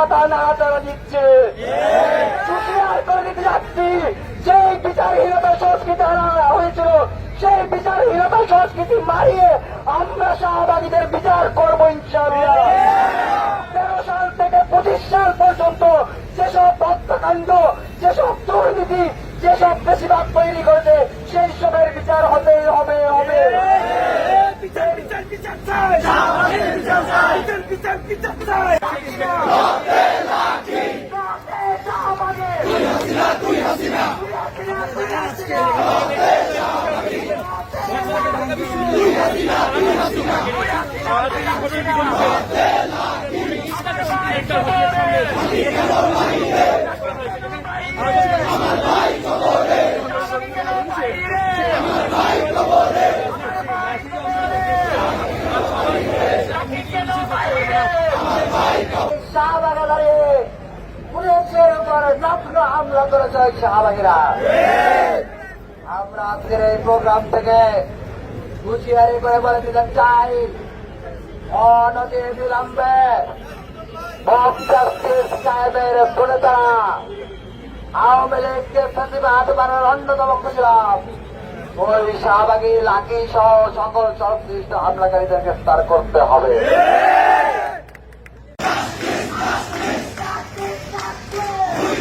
মাথা নাড়াচাড়া দিচ্ছে। হুঁশিয়ার করে দিতে যাচ্ছি। সেই বিচারহীনতা সংস্কৃতি হয়েছিল। সেই বিচারহীনতা সংস্কৃতি মারিয়ে আমরা শাহবাগীদের বিচার করব ইনশাআল্লাহ। তেরো সাল থেকে পঁচিশ সাল পর্যন্ত যেসব হত্যাকাণ্ড, যেসব দুর্নীতি, যেসব বেশিরভাগ তৈরি করেছে, সেই সবের বিচার হতেই হবে হবে বিচার বিচার বিচার চাই বিচার চাই বিচার বিচার বিচার চাই শাহবাগে দাঁড়িয়ে পুলিশের উপর নগ্ন হামলা করেছে শাহবাগীরা আমরা আজকের এই প্রোগ্রাম থেকে হুঁশিয়ারি করে বলে দিতে চাই, অনতি বিলম্বে সাহেবের সুনেতা আওয়ামী লীগকে প্রতিবাদ বানানোর অন্যতম খুশিলাম ওই শাহবাগী লাকি সহ সকল সংশ্লিষ্ট হামলাকারীদের গ্রেফতার করতে হবে।